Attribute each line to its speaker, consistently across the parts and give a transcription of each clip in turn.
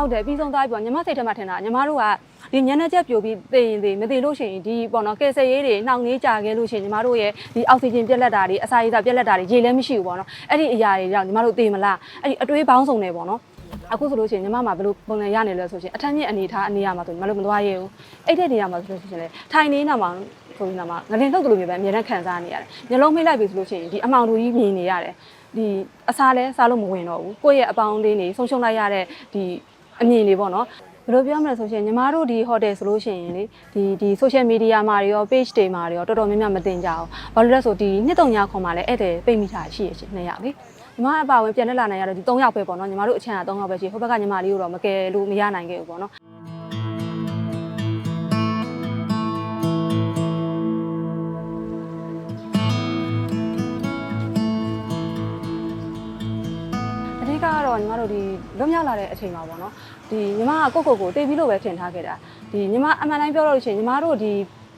Speaker 1: ဟုတ်တယ်ပြီးဆုံးသွားပြီပေါ့ညီမစိတ်ထဲမှာထင်တာညီမတို့ကဒီညနေချက်ပြိုပြီးသိရင်သိမသိလို့ရှိရင်ဒီပေါ့နော်ကယ်ဆယ်ရေးတွေနှောင့်နှေးကြခဲ့လို့ရှိရင်ညီမတို့ရဲ့ဒီအောက်ဆီဂျင်ပြက်လက်တာတွေအစာရည်စာပြက်လက်တာတွေရေလည်းမရှိဘူးပေါ့နော်အဲ့ဒီအရာတွေကြောင့်ညီမတို့သိမလားအဲ့ဒီအတွေးပေါင်းစုံနေပေါ့နော်အခုဆိုလို့ရှိရင်ညီမမှာဘယ်လိုပုံစံရနေလဲဆိုရှင်အထက်မြင့်အနေထားအနေရမှာဆိုညီမတို့မသွားရဲဘူးအဲ့တဲ့နေရာမှာဆိုလို့ရှိရင်လေထိုင်နေနေမှာဆိုရင်တော့ငလင်ထုတ်တယ်လို့မျိုးပဲအများနဲ့ခံစားနေရတယ်ညလုံးမိတ်လိုက်ပြီဆိုလို့ရှိရင်ဒီအမောင်တူကြီးမြင်နေရတယ်ဒီအစားလဲစားလို့မဝင်တော့ဘူးကိုယ့်ရဲ့အပေါင်းအသင်းတွေဆုံးရှုံးလိုက်ရတဲ့ဒီ အမြင်တွေပေါ့နော်ဘယ်လိုပြောမလဲဆိုရှင်ညီမတို့ဒီ hotel ဆိုလို့ရှိရင်လေဒီဒီ social media မှာတွေရော page တွေမှာတွေရောတော်တော်များများမတင်ကြအောင်ဘာလို့လဲဆိုဒီနှစ်တုံညာခွန်မှာလည်းဧည့်သည်ပိတ်မိတာရှိရရှင်နှစ်ယောက်လေညီမအပါဝင်ပြန်လက်လာနိုင်ရတော့ဒီ3ယောက်ပဲပေါ့နော်ညီမတို့အချမ်းက3ယောက်ပဲရှိဟိုဘက်ကညီမလေးကိုတော့မကယ်လို့မရနိုင်ခဲ့ဘူးပေါ့နော် ကကတော့ညီမတို့ဒီလွတ်မြောက်လာတဲ့အချိန်မှာပေါ့နော်ဒီညီမကကိုယ့်ကိုယ်ကိုတေးပြီးလို့ပဲထင်ထားခဲ့တာဒီညီမအမှန်တိုင်းပြောလို့ရှိရင်ညီမတို့ဒီ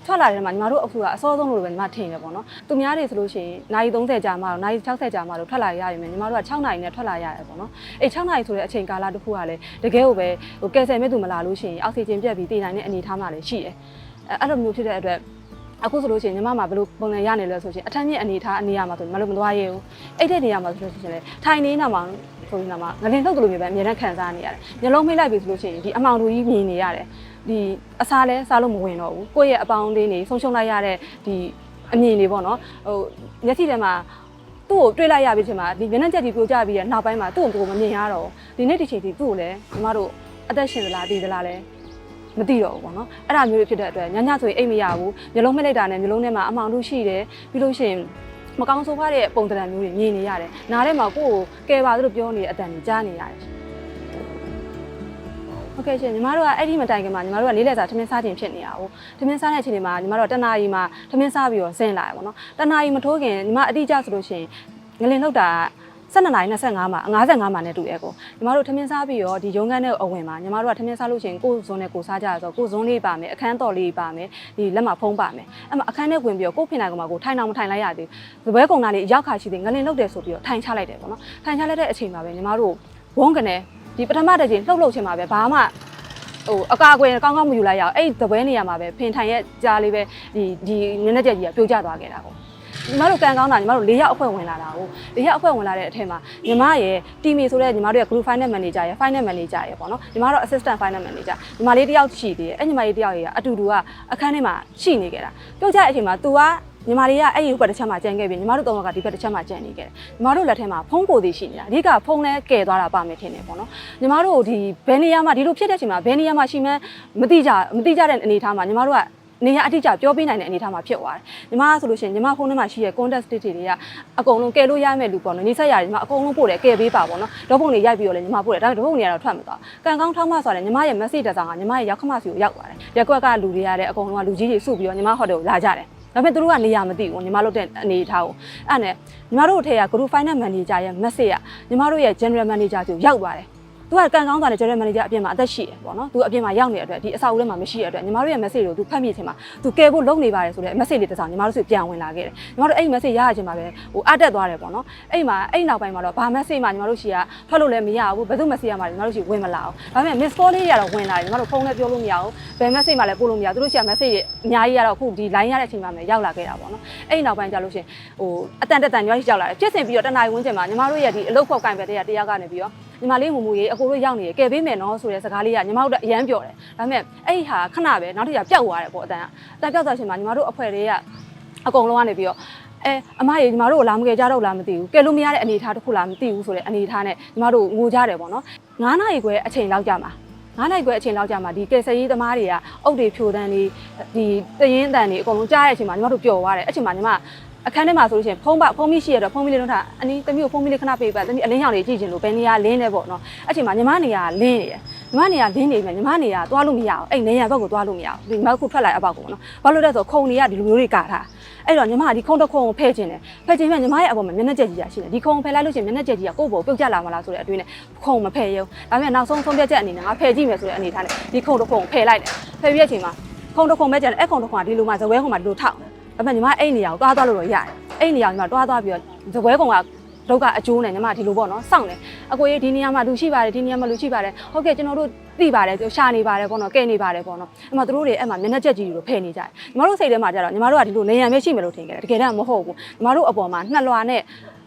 Speaker 1: ထွက်လာတဲ့မှာညီမတို့အခုကအစောဆုံးလို့ပဲညီမထင်တယ်ပေါ့နော်သူများတွေဆိုလို့ရှိရင်နိုင်30ကြာမှတော့နိုင်60ကြာမှတော့ထွက်လာရရမယ်ညီမတို့က6နိုင်နဲ့ထွက်လာရတယ်ပေါ့နော်အေး6နိုင်ဆိုတဲ့အချိန်ကာလတစ်ခုကလည်းတကယ်ကိုပဲဟိုကယ်ဆယ်မဲ့သူမလာလို့ရှိရင်အောက်ဆီဂျင်ပြတ်ပြီးတည်နိုင်တဲ့အနေအထားမှလည်းရှိတယ်အဲအဲ့လိုမျိုးဖြစ်တဲ့အတွက် အခုဆိုလို့ရှိရင်ညီမမှာဘယ်လိုပုံစံရနေလဲဆိုရှင်အထက်မြင့်အနေထားအနေရမှာဆိုညီမတို့မသွားရဲဘူးအဲ့တဲ့နေရာမှာဆိုလို့ရှိရင်လေထိုင်နေနေမှာဆိုရင်တော့ငလင်ထုတ်တယ်လို့မျိုးပဲအများနဲ့ခံစားနေရတယ်ညလုံးမိတ်လိုက်ပြီဆိုလို့ရှိရင်ဒီအမောင်တူကြီးမြင်နေရတယ်ဒီအစားလဲစားလို့မဝင်တော့ဘူးကိုယ့်ရဲ့အပေါင်းအသင်းတွေဆုံးရှုံးလိုက်ရတဲ့ဒီအမြင်တွေပေါ့နော်ဟိုမျက်စိထဲမှာသူ့ကိုတွေးလိုက်ရပြီချင်းမှာဒီမျက်နှာချက်ကြီးပြိုကျပြီးတဲ့နောက်ပိုင်းမှာသူ့ကိုမမြင်ရတော့ဘူးဒီနေ့ဒီချိန်ထိသူ့ကိုလည်းညီမတို့အသက်ရှင်သလားတည်သလားလဲ မသိတော့ဘူးပေါ့နော်အဲ့ဒါမျိုးတွေဖြစ်တဲ့အတွက်ညညဆိုရင်အိတ်မရဘူးမျိုးလုံးမှိလိုက်တာနဲ့မျိုးလုံးထဲမှာအမှောင်တုရှိတယ်ပြီးလို့ရှိရင်မကောင်းဆိုးဖားတဲ့ပုံသဏ္ဍာန်မျိုးတွေမြင်နေရတယ်နားထဲမှာကိုယ့်ကိုကယ်ပါသလိုပြောနေတဲ့အတန်ကြီးကြားနေရတယ်ဟုတ်ကဲ့ရှင်ညီမတို့ကအဲ့ဒီမတိုင်ခင်မှာညီမတို့ကလေးလက်စာထမင်းစားခြင်းဖြစ်နေတာ哦ထမင်းစားတဲ့အချိန်တွေမှာညီမတို့ကတနာရီမှာထမင်းစားပြီးတော့ဆင်းလာရပါတော့တနာရီမထိုးခင်ညီမအတိအကျဆိုလို့ရှိရင်ငလင်လောက်တာက 12:25မှာ55မှာနဲ့တူရဲကိုညီမတို့ထမင်းစားပြီးတော့ဒီရုံးခန်းနဲ့အဝင်မှာညီမတို့ကထမင်းစားလို့ရှိရင်ကိုယ်ဇွန်နဲ့ကိုယ်စားကြရဆိုကိုယ်ဇွန်လေးပါမယ်အခန်းတော်လေးပါမယ်ဒီလက်မှာဖုံးပါမယ်အဲ့မှာအခန်းထဲဝင်ပြီးတော့ကိုယ်ဖင်နိုင်ကောင်မှာကိုထိုင်အောင်မထိုင်လိုက်ရသေးဘူးဇပွဲကုံသားလေးရောက်ခါရှိသေးငလင်လောက်တယ်ဆိုပြီးတော့ထိုင်ချလိုက်တယ်ပေါ့နော်ထိုင်ချလိုက်တဲ့အချိန်မှာပဲညီမတို့ဝုန်းကနေဒီပထမတစ်ချိန်လှုပ်လှုပ်ချင်မှာပဲဘာမှဟိုအကာအကွယ်ကောင်းကောင်းမယူလိုက်ရအောင်အဲ့ဒီသပွဲနေရာမှာပဲဖင်ထိုင်ရဲ့ကြားလေးပဲဒီဒီနည်းနည်းကြက်ကြီးကပြိုကျသွားခဲ့တာပေါ့ ညီမတို့ကန်ကောင်းတာညီမတို့၄ရောက်အဖွဲ့ဝင်လာတာကို၄ရောက်အဖွဲ့ဝင်လာတဲ့အထက်မှာညီမရဲ့ team ဆိုတဲ့ညီမတို့ရဲ့ group final manager ရဲ့ final manager ရဲ့ပေါ့နော်ညီမတို့ assistant final manager ညီမလေးတယောက်ရှိသေးတယ်အဲ့ညီမလေးတယောက်ရဲ့အတူတူကအခန်းထဲမှာရှိနေခဲ့တာပြုတ်ကြတဲ့အချိန်မှာ तू ကညီမလေးကအဲ့ဒီဘက်တစ်ချက်မှာကြံခဲ့ပြီညီမတို့သုံးယောက်ကဒီဘက်တစ်ချက်မှာကြံနေခဲ့တယ်ညီမတို့လက်ထဲမှာဖုန်းကိုသေးရှိနေတာအဓိကဖုန်းလဲကဲသွားတာပါမယ်ထင်တယ်ပေါ့နော်ညီမတို့ဒီဘယ်နေရာမှာဒီလိုဖြစ်တဲ့အချိန်မှာဘယ်နေရာမှာရှိမှန်းမသိကြမသိကြတဲ့အနေအထားမှာညီမတို့က နေရာအတိအကျပြောပြနိုင်တဲ့အနေအထားမှာဖြစ်သွားတယ်ညီမကဆိုလို့ရှိရင်ညီမဖုန်းထဲမှာရှိတဲ့ contact state တွေကအကုန်လုံးကဲလို့ရမယ့်လူပေါ့နော်နေဆက်ရတယ်ညီမအကုန်လုံးပို့တယ်ကဲပေးပါပေါ့နော်ဓာတ်ပုံတွေရိုက်ပြီးတော့လည်းညီမပို့တယ်ဒါပေမဲ့ဓာတ်ပုံတွေကတော့ထွက်မသွားကန်ကောင်းထောင်းမဆိုတယ်ညီမရဲ့ message တစ်စောင်ကညီမရဲ့ရောက်ခမစီကိုရောက်သွားတယ်ရက်ကွက်ကလူတွေရတဲ့အကုန်လုံးကလူကြီးတွေစုပြီးတော့ညီမဟိုတယ်ကိုလာကြတယ်ဒါပေမဲ့သူတို့ကနေရာမသိဘူးညီမတို့တဲ့အနေအထားကိုအဲ့နဲ့ညီမတို့ထဲက group finance manager ရဲ့ message ကညီမတို့ရဲ့ general manager ကိုရောက်သွားတယ် သူကကန်ကောင်းသွားတဲ့ general manager အပြင်မှာအသက်ရှိတယ်ပေါ့နော်သူအပြင်မှာရောက်နေတဲ့အတွက်ဒီအဆောက်အဦထဲမှာမရှိတဲ့အတွက်ညီမတို့ရဲ့ message ကိုသူဖတ်မိခြင်းမှာသူကယ်ဖို့လုပ်နေပါတယ်ဆိုတဲ့ message လေးတစ်စောင်ညီမတို့ဆိုပြန်ဝင်လာခဲ့တယ်ညီမတို့အဲ့ဒီ message ရရခြင်းမှာပဲဟိုအတက်သွားတယ်ပေါ့နော်အဲ့မှာအဲ့နောက်ပိုင်းမှာတော့ဘာ message မှညီမတို့ရှိကထွက်လို့လည်းမရဘူးဘယ်သူ message ရမှာလဲညီမတို့ရှိဝင်မလာဘူးဒါပေမဲ့ miss call လေးတွေကတော့ဝင်လာတယ်ညီမတို့ဖုန်းနဲ့ပြောလို့မရဘူးဘယ် message မှလည်းပို့လို့မရဘူးသူတို့ရှိက message တွေအများကြီးကတော့အခုဒီ line ရတဲ့အချိန်မှာပဲရောက်လာခဲ့တာပေါ့နော်အဲ့ဒီနောက်ပိုင်းကျလို့ရှိရင်ဟိုအတန်တက်တန်ညီမတို့ရောက်လာတယ်ဖြစ်စဉ်ပြီးတော့တနင်္လာရီဝန်းကျင်မှာညီမတို့ရဲ့ဒီအလုပ်ဖောက်ကင်ပဲတဲ့တရားကနေပြီးတော့ ညီမလေးမူမူရေးအကိုတို့ရောက်နေရကဲပေးမယ်နော်ဆိုတဲ့စကားလေးကညီမတို့အရန်ပြောတယ်ဒါပေမဲ့အဲ့ဒီဟာခဏပဲနောက်တစ်ရက်ပျောက်သွားတယ်ပေါ့အတန်ကအတန်ပျောက်သွားချိန်မှာညီမတို့အဖွဲ့တွေကအကုန်လုံးကနေပြီးတော့အဲအမရေညီမတို့ကိုလာမကယ်ကြတော့လားမသိဘူးကယ်လို့မရတဲ့အနေအထားတစ်ခုလားမသိဘူးဆိုတဲ့အနေအထားနဲ့ညီမတို့ငိုကြတယ်ပေါ့နော်9နာရီခွဲအချိန်လောက်ကြာမှာ9နိုင်ခွဲအချိန်လောက်ကြာမှာဒီကယ်ဆယ်ရေးသမားတွေကအုတ်တွေဖြိုတန်းနေဒီတရင်တန်တွေအကုန်လုံးကြားတဲ့အချိန်မှာညီမတို့ပျော်သွားတယ်အဲ့ချိန်မှာညီမ အခန်းထဲမှာဆိုလို့ရှိရင်ဖုံးပဖုံးမိရှိရတော့ဖုံးမိလေးလုံးထားအနည်းတမီးကိုဖုံးမိလေးခဏပေးပါတမီးအလင်းရောင်လေးကြည့်ချင်လို့ဘယ်နေရာလင်းလဲပေါ့နော်အဲ့ချိန်မှာညီမနေရာလင်းနေတယ်ညီမနေရာလင်းနေပြီညီမနေရာသွားလို့မရအောင်အဲ့နေရာဘက်ကိုသွားလို့မရအောင်ဒီမခုထွက်လာအပေါက်ကိုပေါ့နော်ဘာလို့လဲဆိုတော့ခုံတွေကဒီလိုမျိုးတွေကာထားအဲ့တော့ညီမကဒီခုံတစ်ခုံကိုဖဲ့ခြင်းတယ်ဖဲ့ခြင်းမဲ့ညီမရဲ့အပေါ်မှာမျက်နှာကျက်ကြီးရရှိတယ်ဒီခုံဖဲ့လိုက်လို့ရှိရင်မျက်နှာကျက်ကြီးကကိုယ့်ဘောပြုတ်ကျလာမလားဆိုတဲ့အတွေးနဲ့ခုံမဖဲ့ရုံဒါပေမဲ့နောက်ဆုံးဆုံးဖြတ်ချက်အနေနဲ့ငါဖဲ့ကြည့်မယ်ဆိုတဲ့အနေထားနဲ့ဒီခုံတစ်ခုံကိုဖဲ့လိုက်တယ်ဖဲ့ပြီးတဲ့အချိန်မှာခုံတစ်ခုံပဲကျန်တယ်အဲ့ခုံတစ်ခုံကဒီလိုမှဇပွဲခုံမှာဒီလိုထောက် ဒါပေမဲ့ညီမအဲ့နေရာကိုတွားသွားလို့တော့ရတယ်အဲ့နေရာကိုညီမတွားသွားပြီးတော့ဇပွဲကုံကဒုက္ခအကျိုးနဲ့ညီမဒီလိုပေါ့နော်စောင့်တယ်အကိုကြီးဒီနေရာမှာလူရှိပါတယ်ဒီနေရာမှာလူရှိပါတယ်ဟုတ်ကဲ့ကျွန်တော်တို့သိပါတယ်ရှာနေပါတယ်ပေါ့နော်ကဲနေပါတယ်ပေါ့နော်အဲ့မှာသူတို့တွေအဲ့မှာမျက်နှာချက်ကြီးတွေဖယ်နေကြတယ်ညီမတို့စိတ်ထဲမှာကြတော့ညီမတို့ကဒီလိုနေရံပဲရှိမယ်လို့ထင်ခဲ့တယ်တကယ်တမ်းမဟုတ်ဘူးညီမတို့အပေါ်မှာနှစ်လွာနဲ့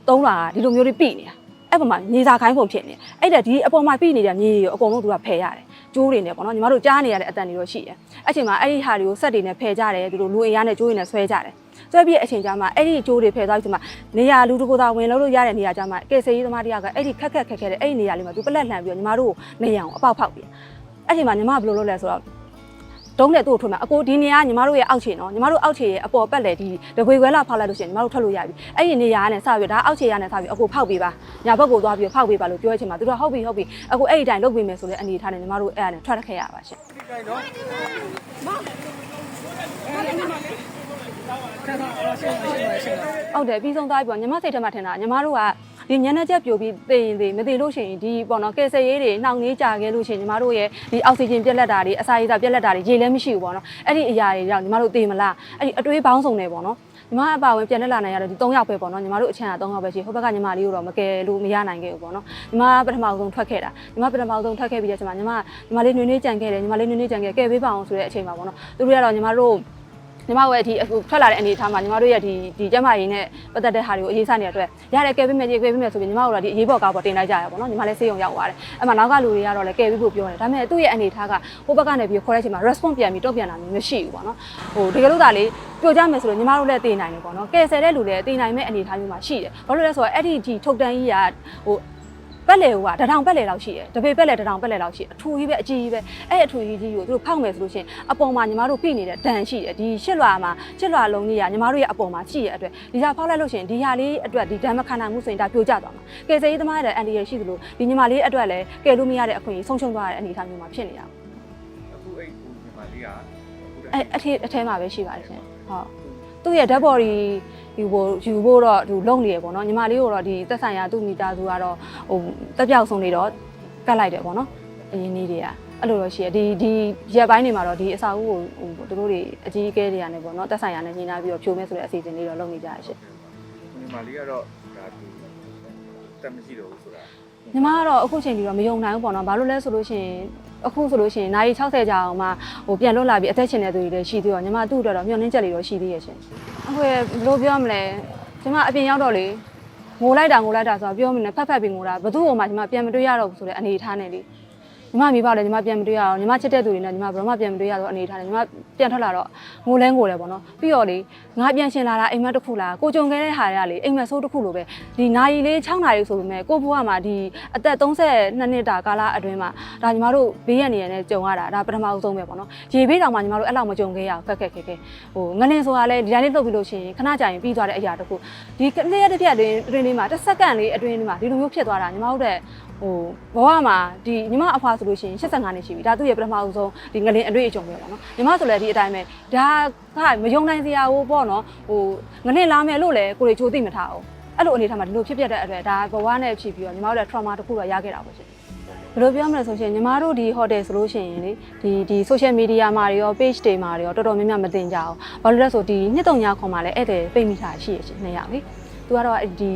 Speaker 1: သုံးလွာကဒီလိုမျိုးတွေပြိနေတာအဲ့ပေါ်မှာမြေစာခိုင်းပုံဖြစ်နေအဲ့ဒါဒီအပေါ်မှာပြိနေတဲ့မြေတွေကိုအကုန်လုံးသူကဖယ်ရတယ် ကျိုးတွေနဲ့ပေါ့နော်ညီမတို့ကြားနေရတဲ့အတန်တွေတော့ရှိတယ်အဲ့ချိန်မှာအဲ့ဒီဟာတွေကိုဆက်တွေနဲ့ဖယ်ကြတယ်သူတို့လူအင်အားနဲ့ကျိုးတွေနဲ့ဆွဲကြတယ်ဆွဲပြီးအချိန်ကြာမှအဲ့ဒီကျိုးတွေဖယ်သွားပြီးမှနေရာလူတကူသာဝင်လို့လို့ရတဲ့နေရာကြာမှကဲဆေးကြီးသမားတယောက်ကအဲ့ဒီခက်ခက်ခက်ခဲတဲ့အဲ့ဒီနေရာလေးမှာသူပလက်လှန်ပြီးတော့ညီမတို့ကိုနေရအောင်အပေါက်ဖောက်ပြီးအဲ့ချိန်မှာညီမကဘယ်လိုလုပ်လဲဆိုတော့ တုံးနဲ့သူ့ကိုထွန်းမှာအကိုဒီနေရာကညီမတို့ရဲ့အောက်ခြေနော်ညီမတို့အောက်ခြေရဲ့အပေါ်ပတ်လေဒီတပွေခွဲလာဖောက်လိုက်လို့ရှိရင်ညီမတို့ထွက်လို့ရပြီအဲ့ဒီနေရာကနေစပြီးဒါအောက်ခြေရနေစပြီးအကိုဖောက်ပေးပါညာဘက်ကိုသွားပြီးဖောက်ပေးပါလို့ပြောရချင်မှာသူတို့ဟုတ်ပြီဟုတ်ပြီအကိုအဲ့ဒီတိုင်းလုပ်ပေးမယ်ဆိုတဲ့အနေထားနဲ့ညီမတို့အဲ့ဒါနဲ့ထွက်ခဲ့ရပါရှင်ဟုတ်တယ်ပြီးဆုံးသွားပြီပေါ့ညီမစိတ်ထဲမှာထင်တာညီမတို့က ဒီညနေချက်ပြိုပြီးသိရင်သိမသိလို့ရှိရင်ဒီပေါ့နော်ကယ်ဆယ်ရေးတွေနှောင့်နှေးကြခဲ့လို့ရှိရင်ညီမတို့ရဲ့ဒီအောက်ဆီဂျင်ပြက်လက်တာတွေအစာရည်စာပြက်လက်တာတွေရေလည်းမရှိဘူးပေါ့နော်အဲ့ဒီအရာတွေကြောင့်ညီမတို့သိမလားအဲ့ဒီအတွေးပေါင်းစုံနေပေါ့နော်ညီမအပါဝင်ပြန်လက်လာနိုင်ရတော့ဒီ3ယောက်ပဲပေါ့နော်ညီမတို့အချမ်းက3ယောက်ပဲရှိဟိုဘက်ကညီမလေးကိုတော့မကယ်လို့မရနိုင်ခဲ့ဘူးပေါ့နော်ညီမပထမဆုံးထွက်ခဲ့တာညီမပထမဆုံးထွက်ခဲ့ပြီးတဲ့ချိန်မှာညီမညီမလေးနွေးနွေးကြံခဲ့တယ်ညီမလေးနွေးနွေးကြံခဲ့ကဲပေးပါအောင်ဆိုတဲ့အချိန်မှာပေါ့နော်သူတို့ကတော့ညီမတို့ ညီမရဲ့ဒီအခုထွက်လာတဲ့အနေအထားမှာညီမတို့ရဲ့ဒီဒီကျမကြီးနဲ့ပတ်သက်တဲ့ဟာတွေကိုအရေးစားနေတဲ့အတွက်ရတယ်ကဲပေးမယ်ကြေကဲပေးမယ်ဆိုပြီးညီမတို့ကဒီအရေးပေါ်ကားပေါ်တင်လိုက်ကြရပါတော့ညီမလည်းစေးုံရောက်သွားတယ်အဲ့မှာနောက်ကလူတွေကတော့လည်းကဲပေးဖို့ပြောတယ်ဒါပေမဲ့သူ့ရဲ့အနေအထားကဟိုဘက်ကနေပြီးခေါ်တဲ့အချိန်မှာ response ပြန်ပြီးတုံ့ပြန်တာမျိုးမရှိဘူးပေါ့နော်ဟိုတကယ်လို့ဒါလေးပြောကြမယ်ဆိုလို့ညီမတို့လည်းသိနိုင်တယ်ပေါ့နော်ကဲဆယ်တဲ့လူလည်းသိနိုင်မဲ့အနေအထားမျိုးမှာရှိတယ်ဘာလို့လဲဆိုတော့အဲ့ဒီဒီထုတ်တန်းကြီးကဟို ပက်လေကတထောင်ပက်လေလောက်ရှိတယ်တပေပက်လေတထောင်ပက်လေလောက်ရှိတယ်အထူကြီးပဲအကြီးကြီးပဲအဲ့အထူကြီးကြီးကိုသူတို့ဖောက်မယ်ဆိုလို့ရှိရင်အပေါ်မှာညီမတို့ပြိနေတဲ့ဒဏ်ရှိတယ်ဒီရှစ်လွာမှာရှစ်လွာလုံးကြီးကညီမတို့ရဲ့အပေါ်မှာရှိရတဲ့အတွက်ဒီဟာဖောက်လိုက်လို့ရှိရင်ဒီဟာလေးအတွက်ဒီဒဏ်မခံနိုင်မှုဆိုရင်ဒါပြိုကျသွားမှာကယ်ဆယ်ရေးသမားရဲ့အန်ဒီရရှိသလိုဒီညီမလေးအတွက်လည်းကယ်လို့မရတဲ့အခွင့်အရေးဆုံးရှုံးသွားတဲ့အနေအထားမျိုးမှာဖြစ်နေတာ
Speaker 2: အခုအဲ့ကိုမြန်မာလေးကအခု
Speaker 1: အဲ့အထက်အထဲမှာပဲရှိပါတယ်ရှင်ဟုတ် သူ့ရဲ့ dead body ယူဖို့ယူဖို့တော့သူလုံနေရပေါ့နော်ညီမလေးကိုတော့ဒီသက်ဆိုင်ရာသူ့မိသားစုကတော့ဟိုတက်ပြောက်ဆုံးနေတော့ကတ်လိုက်တယ်ပေါ့နော်အရင်နေ့တွေကအဲ့လိုတော့ရှိရဒီဒီရက်ပိုင်းတွေမှာတော့ဒီအစာအုပ်ကိုဟိုသူတို့တွေအကြီးအကဲတွေကနေပေါ့နော်တက်ဆိုင်ရာနဲ့ညှိနှိုင်းပြီးတော့ဖြိုးမဲဆိုတဲ့အစီအစဉ်လေးတော့လုပ်နေကြရရှင်
Speaker 2: မြန်မာလေးကတော့ဒါသူတက်မရှိတော့ဘူးဆိုတာ
Speaker 1: ညီမကတော့အခုချိန်ကြီးတော့မယုံနိုင်ဘူးပေါ့နော်ဘာလို့လဲဆိုလို့ရှိရင် အခုဆိုလို့ရှိရင်နိုင်60ကြာအောင်မှဟိုပြန်လွတ်လာပြီးအသက်ရှင်နေသူတွေလည်းရှိသေးတော့ညီမသူ့အတွက်တော့မျှော်လင့်ချက်လေးတော့ရှိသေးရဲ့ရှင်အခုဘယ်လိုပြောမလဲညီမအပြင်ရောက်တော့လေငိုလိုက်တာငိုလိုက်တာဆိုတော့ပြောမနေဖက်ဖက်ပြီးငိုတာဘသူ့ဟိုမှာညီမပြန်မတွေ့ရတော့ဘူးဆိုတဲ့အနေအထားနဲ့လေ ညီမမိဘလည်းညီမပြန်မတွေ့ရအောင်ညီမချစ်တဲ့သူတွေနဲ့ညီမဘယ်တော့မှပြန်မတွေ့ရတော့အနေအထားနဲ့ညီမပြန်ထွက်လာတော့ငိုလဲငိုတယ်ပေါ့နော်ပြီးတော့လေငါပြန်ရှင်လာတာအိမ်မက်တစ်ခုလားကိုကြုံခဲ့တဲ့ဟာတွေကလေအိမ်မက်ဆိုးတစ်ခုလိုပဲဒီနာရီလေး6နာရီဆိုပေမဲ့ကိုဘွားမှာဒီအသက်32နှစ်တာကာလအတွင်းမှာဒါညီမတို့ဘေးရနေရတဲ့ကြုံရတာဒါပထမအဆုံးပဲပေါ့နော်ရေဘေးတောင်မှညီမတို့အဲ့လောက်မကြုံခဲ့ရဘူးခက်ခက်ခဲခဲဟိုငလင်ဆိုတာလေဒီတိုင်းလေးလှုပ်ပြီးလို့ရှိရင်ခဏကြာရင်ပြီးသွားတဲ့အရာတစ်ခုဒီနေ့ရက်တစ်ပြက်တွင်အတွင်းလေးမှာတစ်စက္ကန့်လေးအတွင်းလေးမှာဒီလိုမျိုးဖြစ်သွားတာညီမတို့တဲ့ ဟိုဘဝမှာဒီညီမအဖွာဆိုလို့ရှိရင်85နှစ်ရှိပြီဒါသူ့ရဲ့ပထမဆုံးဒီငလင်အတွေ့အကြုံပဲပေါ့နော်ညီမဆိုလည်းဒီအတိုင်းပဲဒါကမယုံနိုင်စရာဘူးပေါ့နော်ဟိုငလင်လာမယ်လို့လည်းကိုယ်တွေချိုးသိမထားအောင်အဲ့လိုအနေထားမှာဒီလိုဖြစ်ပြတဲ့အတွက်ဒါဘဝနဲ့ဖြစ်ပြီးတော့ညီမတို့ရဲ့ trauma တစ်ခုတော့ရခဲ့တာပေါ့ရှင်ဘယ်လိုပြောမလဲဆိုရှင်ညီမတို့ဒီ hotel ဆိုလို့ရှိရင်လေဒီဒီ social media မှာတွေရော page တွေမှာတွေရောတော်တော်များများမတင်ကြအောင်ဘာလို့လဲဆိုဒီနှစ်တုံညာခွန်မှာလည်းဧည့်သည်ပိတ်မိတာရှိရရှင်နှစ်ယောက်လေ သူကတော့ဒီ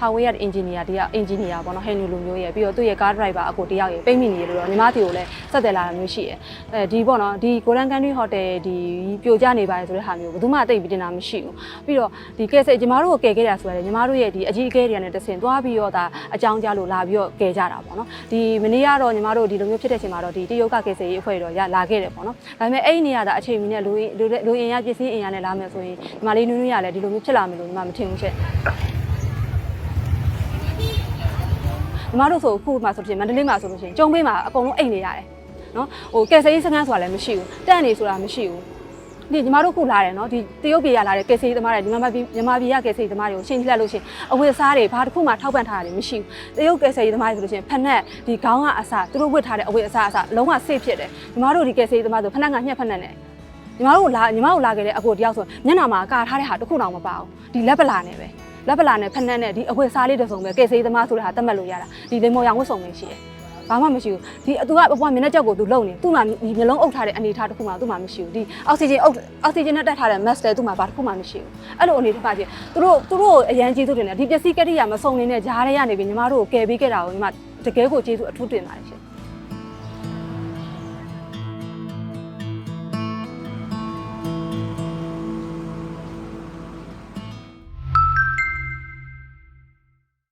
Speaker 1: hardware engineer တယောက် engineer ပေါ့နော်ဟဲ့နူလူမျိုးရဲ့ပြီးတော့သူ့ရဲ့ car driver အကိုတယောက်ရဲ့ပိတ်မိနေရလို့တော့ညီမတီကိုလည်းဆက်တယ်လာတာမျိုးရှိရယ်အဲဒီပေါ့နော်ဒီ Golden Country Hotel ဒီပြိုကျနေပါတယ်ဆိုတဲ့ဟာမျိုးဘယ်သူမှတိတ်ပြီးတင်တာမရှိဘူးပြီးတော့ဒီကဲစိတ်ညီမတို့ကိုကယ်ခဲ့တာဆိုရတယ်ညီမတို့ရဲ့ဒီအကြီးအကဲတွေနဲ့တဆင်သွားပြီးတော့ဒါအကြောင်းကြားလို့လာပြီးတော့ကယ်ကြတာပေါ့နော်ဒီမနေ့ကတော့ညီမတို့ဒီလိုမျိုးဖြစ်တဲ့အချိန်မှာတော့ဒီတရုတ်ကကယ်ဆယ်ရေးအဖွဲ့တွေတော့ရလာခဲ့တယ်ပေါ့နော်ဒါပေမဲ့အဲ့ဒီနေရာဒါအချိန်မီနဲ့လူလူလူအင်ရပစ္စည်းအင်ရနဲ့လာမယ်ဆိုရင်ညီမလေးနွေးနွေးရလဲဒီလိုမျိုးဖြစ်လာမယ်လို့ညီမမထင်ဘူးချက်ညီမတို့ဆိုအခုမှဆိုလို့ရှိရင်မန္တလေးမှာဆိုလို့ရှိရင်ကျုံပေးမှာအကုန်လုံးအိတ်နေရတယ်နော်ဟိုကယ်ဆယ်ရေးစခန်းဆိုတာလည်းမရှိဘူးတက်နေဆိုတာမရှိဘူးဒီညီမတို့ခုလာတယ်နော်ဒီတရုတ်ပြည်ရလာတဲ့ကယ်ဆယ်ရေးသမားတွေဒီမြန်မာပြည်မြန်မာပြည်ရကယ်ဆယ်ရေးသမားတွေကိုရှင်းပြလိုက်လို့ရှိရင်အဝတ်စားတွေဘာတစ်ခုမှထောက်ပံ့ထားတာတွေမရှိဘူးတရုတ်ကယ်ဆယ်ရေးသမားတွေဆိုလို့ရှိရင်ဖက်နဲ့ဒီခေါင်းကအစားသူတို့ဝတ်ထားတဲ့အဝတ်အစားအစားလုံးဝဆေးဖြစ်တယ်ညီမတို့ဒီကယ်ဆယ်ရေးသမားဆိုဖက်နဲ့ကညှက်ဖက်နဲ့နဲ့ညီမတို့လာညီမတို့လာခဲ့တဲ့အကိုတယောက်ဆိုမျက်နှာမှာကာထားတဲ့ဟာတစ်ခုတောင်မပါဘူးဒီလက်ပလာနဲ့ပဲ လက်ပလာနဲ့ဖက်နဲ့နဲ့ဒီအဝတ်စားလေးတစ်စုံပဲကယ်ဆယ်ရေးသမားဆိုတဲ့ဟာသတ်မှတ်လို့ရတာဒီလိမ္မော်ရောင်ဝတ်စုံပဲရှိတယ်ဘာမှမရှိဘူးဒီသူကဘွားမျက်နှာကြောက်ကိုသူလုံနေသူ့မှာဒီမျိုးလုံးအုပ်ထားတဲ့အနေအထားတစ်ခုမှသူ့မှာမရှိဘူးဒီအောက်ဆီဂျင်အုပ်အောက်ဆီဂျင်နဲ့တက်ထားတဲ့ mask လည်းသူ့မှာဘာတစ်ခုမှမရှိဘူးအဲ့လိုအနေထားပါချင်းသူတို့သူတို့အရန်ကျေးဇူးတင်တယ်ဒီပစ္စည်းကတိရမစုံနေတဲ့ဂျားတွေကနေပြီးညီမတို့ကိုကယ်ပေးခဲ့တာကိုညီမတကယ်ကိုကျေးဇူးအထူးတင်ပါတယ်ရှင်